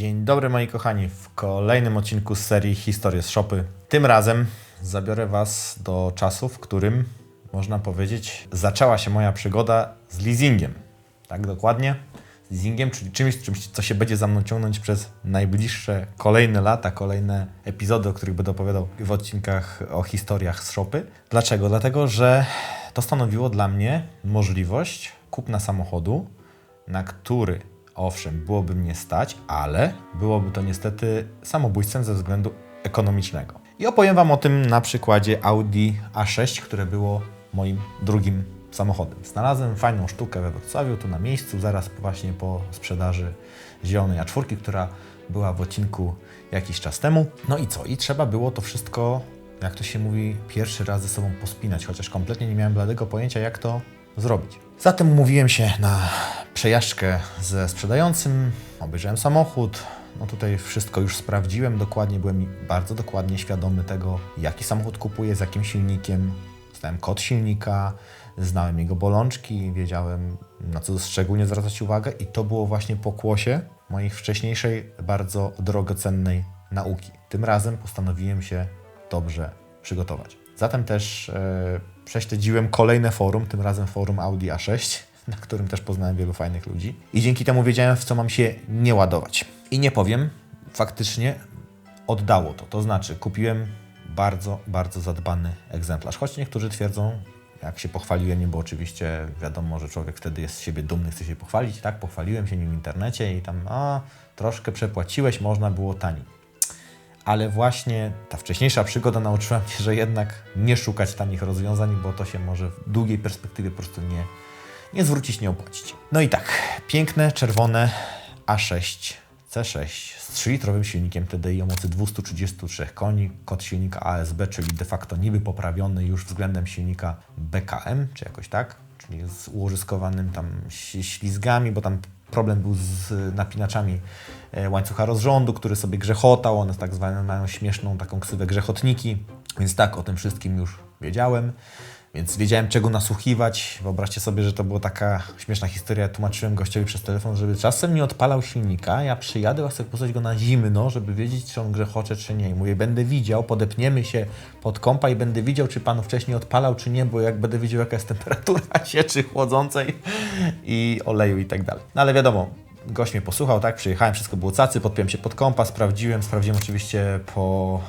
Dzień dobry moi kochani, w kolejnym odcinku z serii Historie z Shopy. Tym razem zabiorę Was do czasu, w którym, można powiedzieć, zaczęła się moja przygoda z leasingiem. Tak dokładnie? Z leasingiem, czyli czymś, czymś, co się będzie za mną ciągnąć przez najbliższe kolejne lata, kolejne epizody, o których będę opowiadał w odcinkach o historiach z Shopy. Dlaczego? Dlatego, że to stanowiło dla mnie możliwość kupna samochodu, na który owszem, byłoby mnie stać, ale byłoby to niestety samobójstwem ze względu ekonomicznego. I opowiem Wam o tym na przykładzie Audi A6, które było moim drugim samochodem. Znalazłem fajną sztukę we Wrocławiu, tu na miejscu, zaraz właśnie po sprzedaży zielonej A4, która była w odcinku jakiś czas temu. No i co? I trzeba było to wszystko, jak to się mówi, pierwszy raz ze sobą pospinać, chociaż kompletnie nie miałem bladego pojęcia, jak to zrobić. Zatem umówiłem się na przejażdżkę ze sprzedającym, obejrzałem samochód. No tutaj wszystko już sprawdziłem dokładnie, byłem bardzo dokładnie świadomy tego, jaki samochód kupuję, z jakim silnikiem. Znałem kod silnika, znałem jego bolączki, wiedziałem na co szczególnie zwracać uwagę i to było właśnie pokłosie mojej wcześniejszej, bardzo drogocennej nauki. Tym razem postanowiłem się dobrze przygotować. Zatem też e, prześledziłem kolejne forum, tym razem forum Audi A6, na którym też poznałem wielu fajnych ludzi. I dzięki temu wiedziałem, w co mam się nie ładować. I nie powiem, faktycznie oddało to. To znaczy, kupiłem bardzo, bardzo zadbany egzemplarz. Choć niektórzy twierdzą, jak się pochwaliłem nim, bo oczywiście wiadomo, że człowiek wtedy jest z siebie dumny, chce się pochwalić. Tak, pochwaliłem się nim w internecie i tam, a troszkę przepłaciłeś, można było taniej ale właśnie ta wcześniejsza przygoda nauczyła mnie, że jednak nie szukać tanich rozwiązań, bo to się może w długiej perspektywie po prostu nie, nie zwrócić, nie opłacić. No i tak, piękne, czerwone A6 C6 z 3-litrowym silnikiem TDI o mocy 233 koni, kod silnika ASB, czyli de facto niby poprawiony już względem silnika BKM, czy jakoś tak, czyli z ułożyskowanym tam ślizgami, bo tam problem był z napinaczami łańcucha rozrządu, który sobie grzechotał. One tak zwane mają śmieszną taką ksywę grzechotniki. Więc tak, o tym wszystkim już wiedziałem. Więc wiedziałem, czego nasłuchiwać. Wyobraźcie sobie, że to była taka śmieszna historia. Tłumaczyłem gościowi przez telefon, żeby czasem nie odpalał silnika. Ja przyjadę, chcę posłać go na zimno, żeby wiedzieć, czy on grzechocze, czy nie. I mówię, będę widział, podepniemy się pod kąpa i będę widział, czy pan wcześniej odpalał, czy nie, bo jak będę widział, jaka jest temperatura cieczy chłodzącej i oleju i tak dalej. No ale wiadomo, gość mnie posłuchał, tak, przyjechałem, wszystko było cacy, podpiąłem się pod kompa, sprawdziłem, sprawdziłem oczywiście po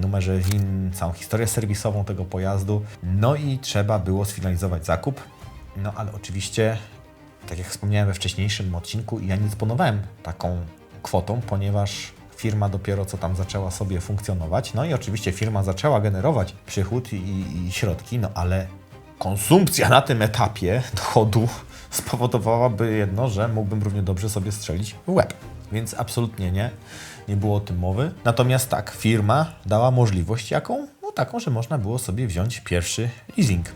numerze WIN całą historię serwisową tego pojazdu, no i trzeba było sfinalizować zakup, no ale oczywiście, tak jak wspomniałem we wcześniejszym odcinku, ja nie dysponowałem taką kwotą, ponieważ firma dopiero co tam zaczęła sobie funkcjonować, no i oczywiście firma zaczęła generować przychód i, i środki, no ale konsumpcja na tym etapie dochodu spowodowałaby jedno, że mógłbym równie dobrze sobie strzelić w łeb. Więc absolutnie nie, nie było o tym mowy. Natomiast tak, firma dała możliwość jaką? No taką, że można było sobie wziąć pierwszy leasing.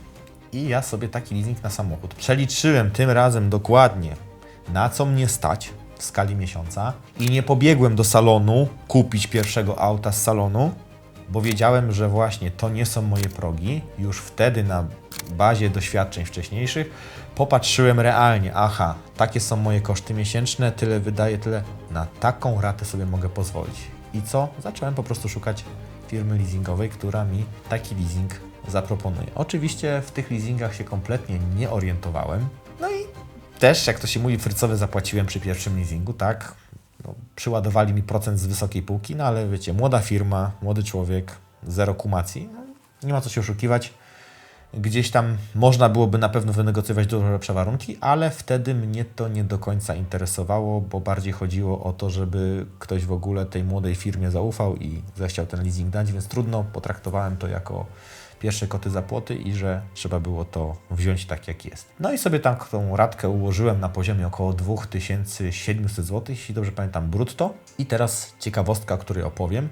I ja sobie taki leasing na samochód przeliczyłem tym razem dokładnie, na co mnie stać w skali miesiąca i nie pobiegłem do salonu kupić pierwszego auta z salonu, bo wiedziałem, że właśnie to nie są moje progi. Już wtedy na bazie doświadczeń wcześniejszych popatrzyłem realnie, aha, takie są moje koszty miesięczne, tyle wydaję, tyle, na taką ratę sobie mogę pozwolić. I co? Zacząłem po prostu szukać firmy leasingowej, która mi taki leasing zaproponuje. Oczywiście w tych leasingach się kompletnie nie orientowałem. No i też, jak to się mówi, frycowy zapłaciłem przy pierwszym leasingu, tak? No, przyładowali mi procent z wysokiej półki, no ale wiecie, młoda firma, młody człowiek, zero kumacji, no, nie ma co się oszukiwać. Gdzieś tam można byłoby na pewno wynegocjować dużo lepsze warunki, ale wtedy mnie to nie do końca interesowało, bo bardziej chodziło o to, żeby ktoś w ogóle tej młodej firmie zaufał i zechciał ten leasing dać, więc trudno potraktowałem to jako pierwsze koty za płoty i że trzeba było to wziąć tak jak jest. No i sobie tam tą radkę ułożyłem na poziomie około 2700 zł, jeśli dobrze pamiętam, brutto. I teraz ciekawostka, o której opowiem.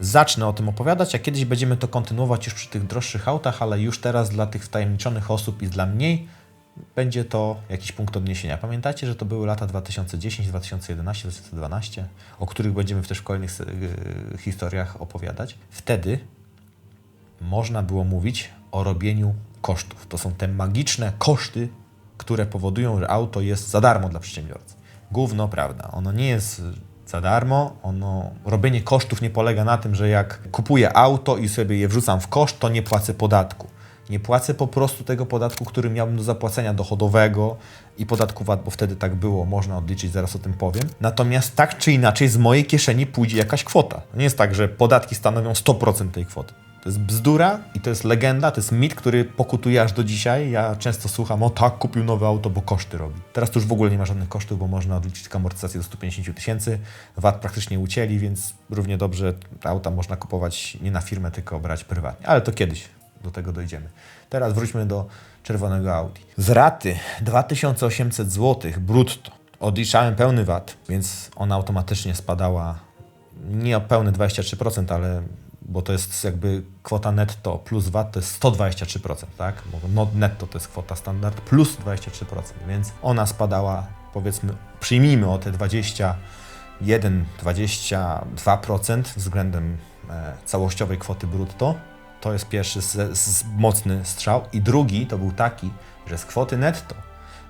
Zacznę o tym opowiadać, a kiedyś będziemy to kontynuować już przy tych droższych autach, ale już teraz dla tych wtajemniczonych osób i dla mniej będzie to jakiś punkt odniesienia. Pamiętajcie, że to były lata 2010, 2011, 2012, o których będziemy też w kolejnych yy, historiach opowiadać. Wtedy można było mówić o robieniu kosztów. To są te magiczne koszty, które powodują, że auto jest za darmo dla przedsiębiorcy. gówno prawda. Ono nie jest za darmo, ono, robienie kosztów nie polega na tym, że jak kupuję auto i sobie je wrzucam w koszt, to nie płacę podatku. Nie płacę po prostu tego podatku, który miałbym do zapłacenia dochodowego i podatku VAT, bo wtedy tak było, można odliczyć, zaraz o tym powiem. Natomiast tak czy inaczej z mojej kieszeni pójdzie jakaś kwota. Nie jest tak, że podatki stanowią 100% tej kwoty. To jest bzdura i to jest legenda, to jest mit, który pokutuje aż do dzisiaj. Ja często słucham, o tak, kupił nowe auto, bo koszty robi. Teraz to już w ogóle nie ma żadnych kosztów, bo można odliczyć amortyzację do 150 tysięcy. VAT praktycznie ucięli, więc równie dobrze auta można kupować nie na firmę, tylko brać prywatnie. Ale to kiedyś do tego dojdziemy. Teraz wróćmy do czerwonego Audi. Z raty 2800 zł brutto odliczałem pełny VAT, więc ona automatycznie spadała nie o pełne 23%, ale bo to jest jakby kwota netto plus VAT to jest 123%, tak? Bo no netto to jest kwota standard plus 23%, więc ona spadała powiedzmy, przyjmijmy o te 21, 22% względem e, całościowej kwoty brutto. To jest pierwszy z, z mocny strzał. I drugi to był taki, że z kwoty netto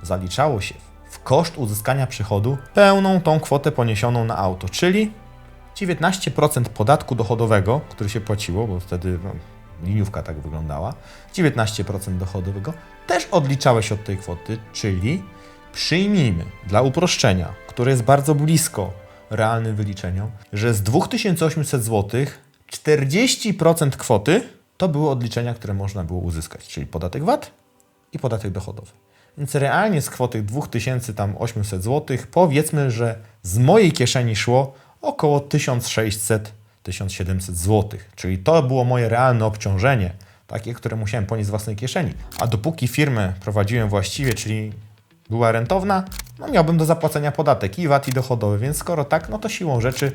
zaliczało się w koszt uzyskania przychodu pełną tą kwotę poniesioną na auto, czyli 19% podatku dochodowego, który się płaciło, bo wtedy no, liniówka tak wyglądała, 19% dochodowego też odliczałeś od tej kwoty, czyli przyjmijmy dla uproszczenia, które jest bardzo blisko realnym wyliczeniom, że z 2800 zł 40% kwoty to były odliczenia, które można było uzyskać, czyli podatek VAT i podatek dochodowy. Więc realnie z kwoty 2800 zł powiedzmy, że z mojej kieszeni szło około 1600-1700 zł. Czyli to było moje realne obciążenie, takie, które musiałem ponieść z własnej kieszeni. A dopóki firmę prowadziłem właściwie, czyli była rentowna, no miałbym do zapłacenia podatek i VAT i dochodowy, więc skoro tak, no to siłą rzeczy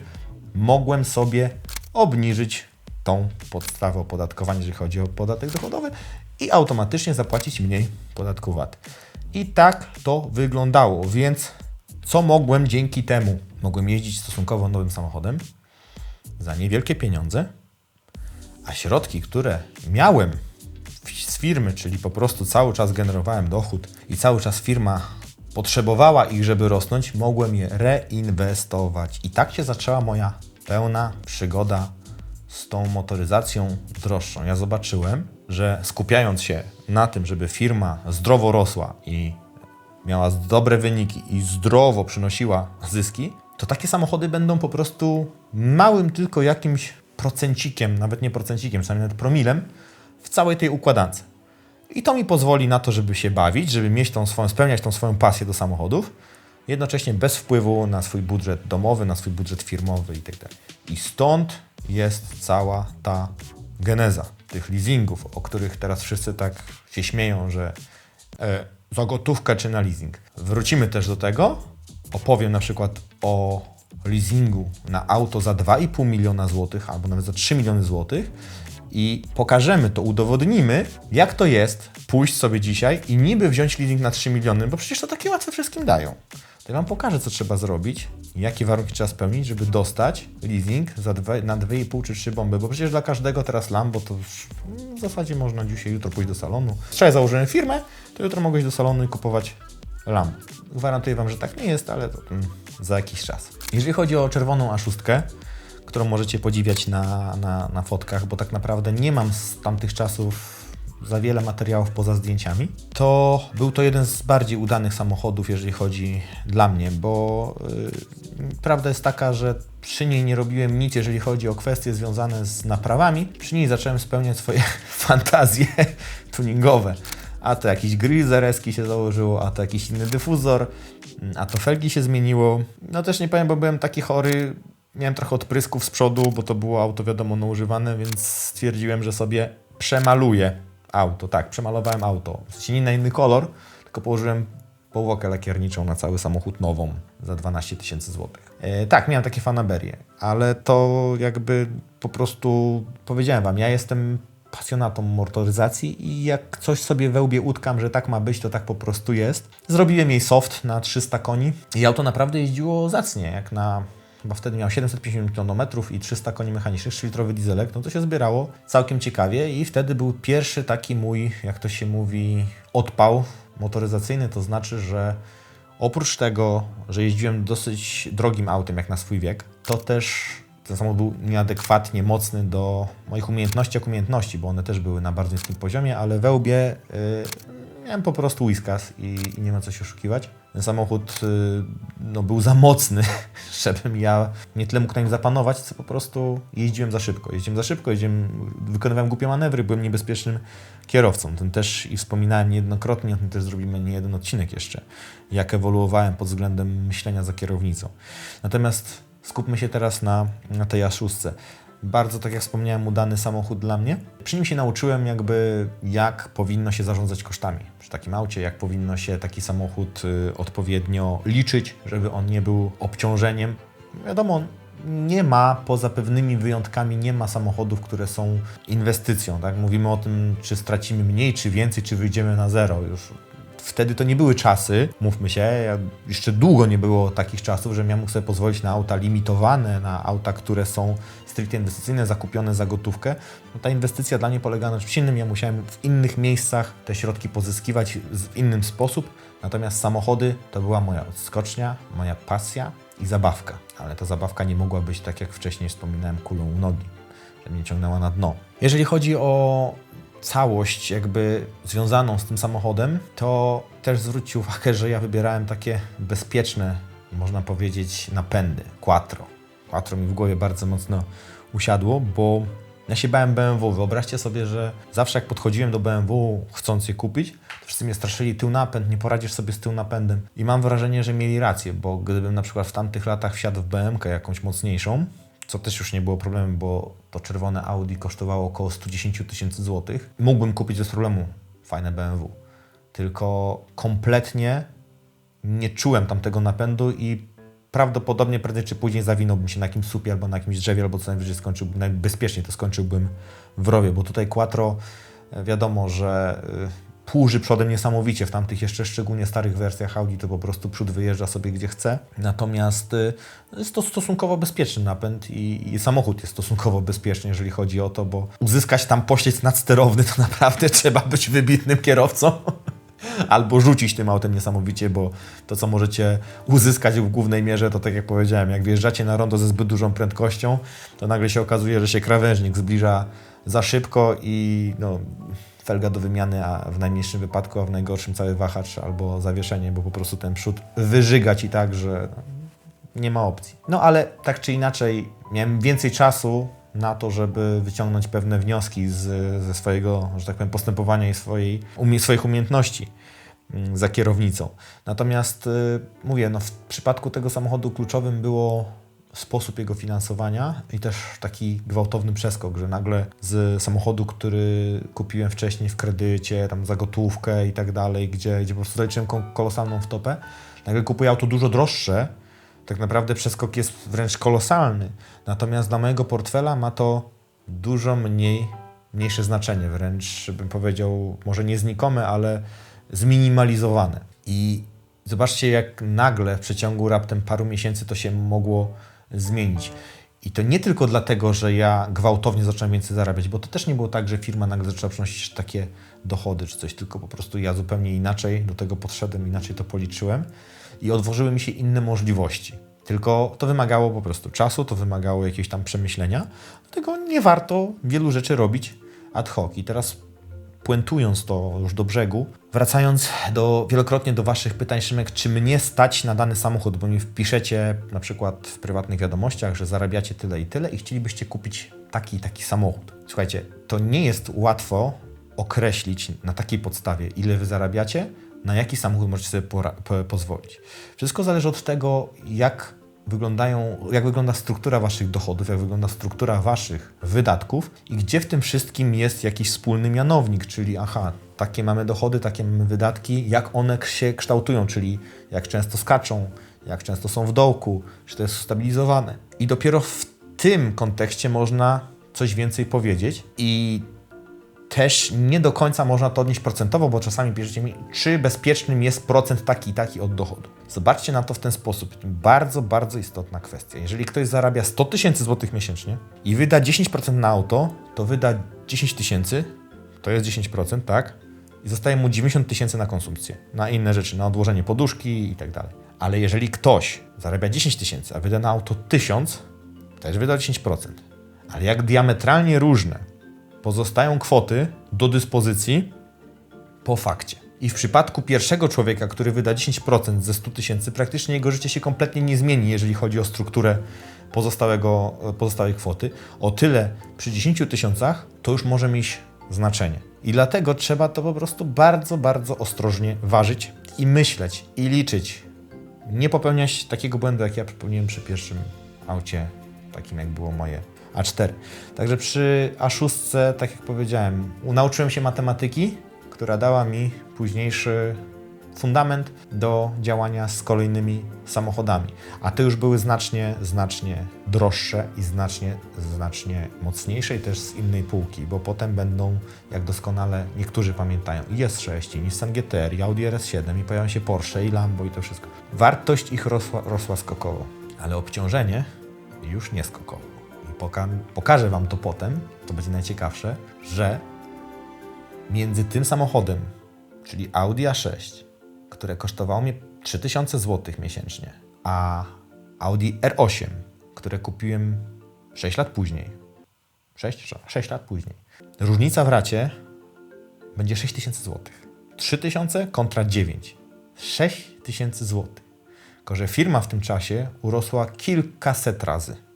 mogłem sobie obniżyć tą podstawę opodatkowania, jeżeli chodzi o podatek dochodowy i automatycznie zapłacić mniej podatku VAT. I tak to wyglądało, więc co mogłem dzięki temu? Mogłem jeździć stosunkowo nowym samochodem za niewielkie pieniądze, a środki, które miałem z firmy, czyli po prostu cały czas generowałem dochód i cały czas firma potrzebowała ich, żeby rosnąć, mogłem je reinwestować. I tak się zaczęła moja pełna przygoda z tą motoryzacją droższą. Ja zobaczyłem, że skupiając się na tym, żeby firma zdrowo rosła i miała dobre wyniki i zdrowo przynosiła zyski, to takie samochody będą po prostu małym tylko jakimś procencikiem, nawet nie procencikiem, sami nawet promilem w całej tej układance. I to mi pozwoli na to, żeby się bawić, żeby mieć tą swoją, spełniać tą swoją pasję do samochodów, jednocześnie bez wpływu na swój budżet domowy, na swój budżet firmowy itd. Tak I stąd jest cała ta geneza tych leasingów, o których teraz wszyscy tak się śmieją, że e, za gotówkę czy na leasing. Wrócimy też do tego. Opowiem na przykład o leasingu na auto za 2,5 miliona złotych albo nawet za 3 miliony złotych i pokażemy to, udowodnimy, jak to jest pójść sobie dzisiaj i niby wziąć leasing na 3 miliony, bo przecież to takie łatwe wszystkim dają. To ja Wam pokażę, co trzeba zrobić i jakie warunki trzeba spełnić, żeby dostać leasing za dwa, na 2,5 czy 3 bomby, bo przecież dla każdego teraz Lambo to w zasadzie można dzisiaj, jutro pójść do salonu. Wczoraj założyłem firmę, to jutro mogę iść do salonu i kupować Lambo. Gwarantuję Wam, że tak nie jest, ale to mm, za jakiś czas. Jeżeli chodzi o czerwoną A6, którą możecie podziwiać na, na, na fotkach, bo tak naprawdę nie mam z tamtych czasów za wiele materiałów poza zdjęciami, to był to jeden z bardziej udanych samochodów, jeżeli chodzi dla mnie, bo yy, prawda jest taka, że przy niej nie robiłem nic, jeżeli chodzi o kwestie związane z naprawami. Przy niej zacząłem spełniać swoje fantazje tuningowe. A to jakiś grill się założyło, a to jakiś inny dyfuzor, a to felgi się zmieniło. No też nie powiem, bo byłem taki chory, miałem trochę odprysków z przodu, bo to było auto wiadomo no używane, więc stwierdziłem, że sobie przemaluję Auto, tak, przemalowałem auto. W sensie nie na inny kolor, tylko położyłem powłokę lakierniczą na cały samochód nową za 12 tysięcy złotych. E, tak, miałem takie fanaberie, ale to jakby po prostu powiedziałem Wam, ja jestem pasjonatą motoryzacji i jak coś sobie we łbie utkam, że tak ma być, to tak po prostu jest. Zrobiłem jej soft na 300 koni i auto naprawdę jeździło zacnie, jak na chyba wtedy miał 750 Km i 300 koni mechanicznych, 3-litrowy dieselek, no to się zbierało całkiem ciekawie i wtedy był pierwszy taki mój, jak to się mówi, odpał motoryzacyjny, to znaczy, że Oprócz tego, że jeździłem dosyć drogim autem jak na swój wiek, to też ten samochód był nieadekwatnie mocny do moich umiejętności jak umiejętności, bo one też były na bardzo niskim poziomie, ale we łbie y, miałem po prostu whiskas i, i nie ma co się oszukiwać. Ten samochód y, no, był za mocny, żebym ja nie tyle mógł na nim zapanować, co po prostu jeździłem za szybko. Jeździłem za szybko, jeździłem, wykonywałem głupie manewry, byłem niebezpiecznym kierowcą. Ten też i wspominałem niejednokrotnie, o tym też zrobimy nie jeden odcinek jeszcze, jak ewoluowałem pod względem myślenia za kierownicą. Natomiast skupmy się teraz na, na tej A6 bardzo, tak jak wspomniałem, udany samochód dla mnie. Przy nim się nauczyłem jakby, jak powinno się zarządzać kosztami przy takim aucie, jak powinno się taki samochód y, odpowiednio liczyć, żeby on nie był obciążeniem. Wiadomo, nie ma, poza pewnymi wyjątkami, nie ma samochodów, które są inwestycją. Tak? Mówimy o tym, czy stracimy mniej, czy więcej, czy wyjdziemy na zero. Już wtedy to nie były czasy, mówmy się, ja jeszcze długo nie było takich czasów, że ja mógł sobie pozwolić na auta limitowane, na auta, które są stricte inwestycyjne, zakupione za gotówkę. No ta inwestycja dla mnie polega na czymś innym. Ja musiałem w innych miejscach te środki pozyskiwać w inny sposób. Natomiast samochody to była moja odskocznia, moja pasja i zabawka. Ale ta zabawka nie mogła być, tak jak wcześniej wspominałem, kulą u nogi, że mnie ciągnęła na dno. Jeżeli chodzi o całość jakby związaną z tym samochodem, to też zwróćcie uwagę, że ja wybierałem takie bezpieczne, można powiedzieć, napędy. Quattro. Quattro mi w głowie bardzo mocno usiadło, bo ja się bałem BMW. Wyobraźcie sobie, że zawsze jak podchodziłem do BMW chcąc je kupić, to wszyscy mnie straszyli tył napęd, nie poradzisz sobie z tył napędem. I mam wrażenie, że mieli rację, bo gdybym na przykład w tamtych latach wsiadł w BMK jakąś mocniejszą, co też już nie było problemem, bo to czerwone Audi kosztowało około 110 tysięcy złotych. Mógłbym kupić bez problemu fajne BMW. Tylko kompletnie nie czułem tamtego napędu i prawdopodobnie prędzej czy później zawinąłbym się na jakimś supie albo na jakimś drzewie, albo co najwyżej skończyłbym, najbezpieczniej to skończyłbym w rowie, bo tutaj Quattro e, wiadomo, że y, płuży przodem niesamowicie. W tamtych jeszcze szczególnie starych wersjach Audi to po prostu przód wyjeżdża sobie gdzie chce. Natomiast y, jest to stosunkowo bezpieczny napęd i, i samochód jest stosunkowo bezpieczny, jeżeli chodzi o to, bo uzyskać tam poślizg nadsterowny to naprawdę trzeba być wybitnym kierowcą. albo rzucić tym autem niesamowicie, bo to, co możecie uzyskać w głównej mierze, to tak jak powiedziałem, jak wjeżdżacie na rondo ze zbyt dużą prędkością, to nagle się okazuje, że się krawężnik zbliża za szybko i no, felga do wymiany, a w najmniejszym wypadku, a w najgorszym cały wahacz albo zawieszenie, bo po prostu ten przód wyżyga ci tak, że nie ma opcji. No ale tak czy inaczej, miałem więcej czasu na to, żeby wyciągnąć pewne wnioski z, ze swojego, że tak powiem, postępowania i swojej, umie, swoich umiejętności mm, za kierownicą. Natomiast y, mówię, no w przypadku tego samochodu kluczowym było sposób jego finansowania i też taki gwałtowny przeskok, że nagle z samochodu, który kupiłem wcześniej w kredycie, tam za gotówkę i tak dalej, gdzie, gdzie po prostu zaliczyłem kolosalną wtopę, nagle kupuję auto dużo droższe, tak naprawdę przeskok jest wręcz kolosalny. Natomiast dla mojego portfela ma to dużo mniej, mniejsze znaczenie, wręcz bym powiedział, może nie znikome, ale zminimalizowane. I zobaczcie, jak nagle w przeciągu raptem paru miesięcy to się mogło zmienić. I to nie tylko dlatego, że ja gwałtownie zacząłem więcej zarabiać, bo to też nie było tak, że firma nagle zaczęła przynosić takie dochody czy coś, tylko po prostu ja zupełnie inaczej do tego podszedłem, inaczej to policzyłem i otworzyły mi się inne możliwości. Tylko to wymagało po prostu czasu, to wymagało jakiegoś tam przemyślenia. Dlatego nie warto wielu rzeczy robić ad hoc. I teraz puentując to już do brzegu, wracając do, wielokrotnie do Waszych pytań, Szymek, czy mnie stać na dany samochód, bo mi wpiszecie na przykład w prywatnych wiadomościach, że zarabiacie tyle i tyle i chcielibyście kupić taki i taki samochód. Słuchajcie, to nie jest łatwo określić na takiej podstawie, ile Wy zarabiacie, na jaki samochód możecie sobie po pozwolić. Wszystko zależy od tego, jak wyglądają, jak wygląda struktura Waszych dochodów, jak wygląda struktura Waszych wydatków i gdzie w tym wszystkim jest jakiś wspólny mianownik, czyli aha, takie mamy dochody, takie mamy wydatki, jak one się kształtują, czyli jak często skaczą, jak często są w dołku, czy to jest stabilizowane. I dopiero w tym kontekście można coś więcej powiedzieć i też nie do końca można to odnieść procentowo, bo czasami piszecie mi, czy bezpiecznym jest procent taki i taki od dochodu. Zobaczcie na to w ten sposób. Bardzo, bardzo istotna kwestia. Jeżeli ktoś zarabia 100 tysięcy złotych miesięcznie i wyda 10% na auto, to wyda 10 tysięcy, to jest 10%, tak? i zostaje mu 90 tysięcy na konsumpcję, na inne rzeczy, na odłożenie poduszki i tak dalej. Ale jeżeli ktoś zarabia 10 tysięcy, a wyda na auto 1000, też wyda 10%. Ale jak diametralnie różne pozostają kwoty do dyspozycji po fakcie. I w przypadku pierwszego człowieka, który wyda 10% ze 100 tysięcy, praktycznie jego życie się kompletnie nie zmieni, jeżeli chodzi o strukturę pozostałego, pozostałej kwoty. O tyle przy 10 tysiącach to już może mieć znaczenie. I dlatego trzeba to po prostu bardzo, bardzo ostrożnie ważyć i myśleć, i liczyć. Nie popełniać takiego błędu, jak ja popełniłem przy pierwszym aucie, takim jak było moje A4. Także przy A6, tak jak powiedziałem, nauczyłem się matematyki, która dała mi późniejszy fundament do działania z kolejnymi samochodami. A te już były znacznie, znacznie droższe i znacznie, znacznie mocniejsze i też z innej półki, bo potem będą, jak doskonale niektórzy pamiętają, i S6, i Nissan GTR, i Audi RS7, i pojawią się Porsche, i Lambo, i to wszystko. Wartość ich rosła, rosła skokowo, ale obciążenie już nie skokowo. Poka pokażę Wam to potem, to będzie najciekawsze, że między tym samochodem, czyli Audi A6, które kosztowało mnie 3000 zł miesięcznie, a Audi R8, które kupiłem 6 lat później. 6, 6 lat później. Różnica w racie będzie 6000 zł. 3000 kontra 9. 6000 zł. Tylko, że firma w tym czasie urosła kilkaset razy.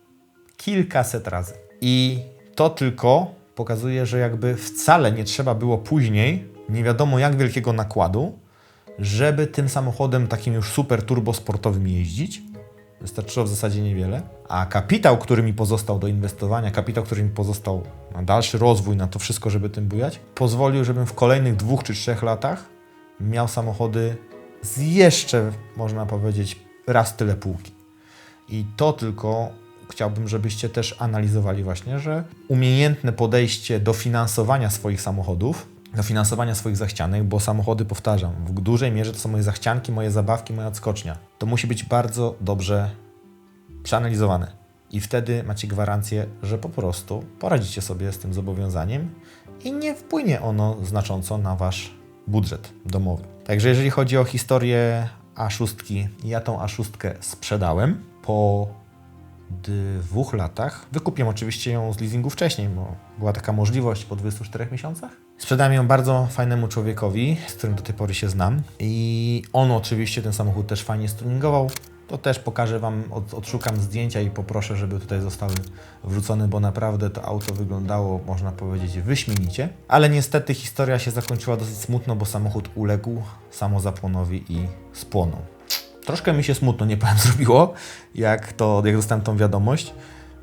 Kilkaset razy. I to tylko pokazuje, że jakby wcale nie trzeba było później nie wiadomo jak wielkiego nakładu, żeby tym samochodem takim już super turbosportowym jeździć. Wystarczyło w zasadzie niewiele. A kapitał, który mi pozostał do inwestowania, kapitał, który mi pozostał na dalszy rozwój, na to wszystko, żeby tym bujać, pozwolił, żebym w kolejnych dwóch czy trzech latach miał samochody z jeszcze, można powiedzieć, raz tyle półki. I to tylko chciałbym, żebyście też analizowali właśnie, że umiejętne podejście do finansowania swoich samochodów do finansowania swoich zachcianek, bo samochody, powtarzam, w dużej mierze to są moje zachcianki, moje zabawki, moja odskocznia. To musi być bardzo dobrze przeanalizowane. I wtedy macie gwarancję, że po prostu poradzicie sobie z tym zobowiązaniem i nie wpłynie ono znacząco na wasz budżet domowy. Także jeżeli chodzi o historię A6, ja tą A6 sprzedałem po dwóch latach. Wykupiłem oczywiście ją z leasingu wcześniej, bo była taka możliwość po 24 miesiącach. Sprzedałem ją bardzo fajnemu człowiekowi, z którym do tej pory się znam. I on oczywiście ten samochód też fajnie stuningował. To też pokażę Wam, od, odszukam zdjęcia i poproszę, żeby tutaj zostały wrzucone, bo naprawdę to auto wyglądało, można powiedzieć, wyśmienicie. Ale niestety historia się zakończyła dosyć smutno, bo samochód uległ samozapłonowi i spłonął. Troszkę mi się smutno, nie powiem, zrobiło, jak, to, jak dostałem tą wiadomość,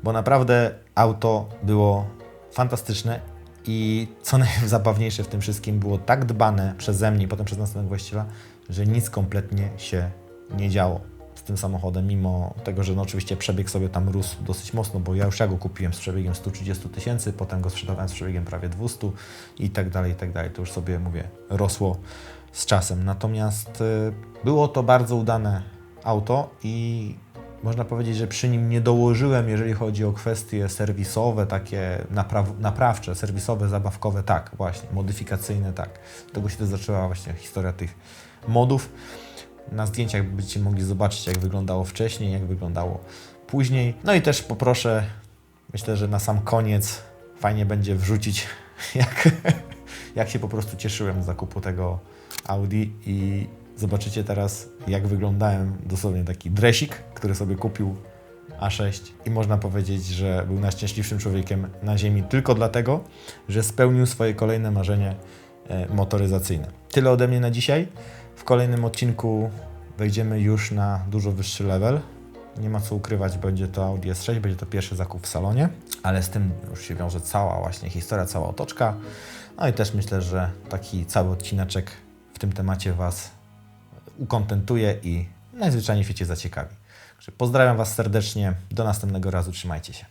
bo naprawdę auto było fantastyczne i co najzabawniejsze w tym wszystkim było tak dbane przeze mnie i potem przez następnego właściciela, że nic kompletnie się nie działo z tym samochodem, mimo tego, że no oczywiście przebieg sobie tam rósł dosyć mocno, bo ja już ja go kupiłem z przebiegiem 130 tysięcy, potem go sprzedawałem z przebiegiem prawie 200 i tak dalej, i tak dalej. To już sobie, mówię, rosło z czasem. Natomiast y, było to bardzo udane auto i można powiedzieć, że przy nim nie dołożyłem, jeżeli chodzi o kwestie serwisowe, takie napraw naprawcze, serwisowe, zabawkowe, tak, właśnie, modyfikacyjne, tak. Tego się też zaczęła właśnie historia tych modów. Na zdjęciach będziecie mogli zobaczyć, jak wyglądało wcześniej, jak wyglądało później. No i też poproszę, myślę, że na sam koniec fajnie będzie wrzucić, jak, jak się po prostu cieszyłem z zakupu tego Audi i zobaczycie teraz, jak wyglądałem dosłownie taki dresik, który sobie kupił A6 i można powiedzieć, że był najszczęśliwszym człowiekiem na ziemi tylko dlatego, że spełnił swoje kolejne marzenie e, motoryzacyjne. Tyle ode mnie na dzisiaj. W kolejnym odcinku wejdziemy już na dużo wyższy level. Nie ma co ukrywać, będzie to Audi S6, będzie to pierwszy zakup w salonie, ale z tym już się wiąże cała właśnie historia, cała otoczka. No i też myślę, że taki cały odcineczek tym temacie Was ukontentuje i najzwyczajniej w świecie zaciekawi. Pozdrawiam Was serdecznie. Do następnego razu. Trzymajcie się.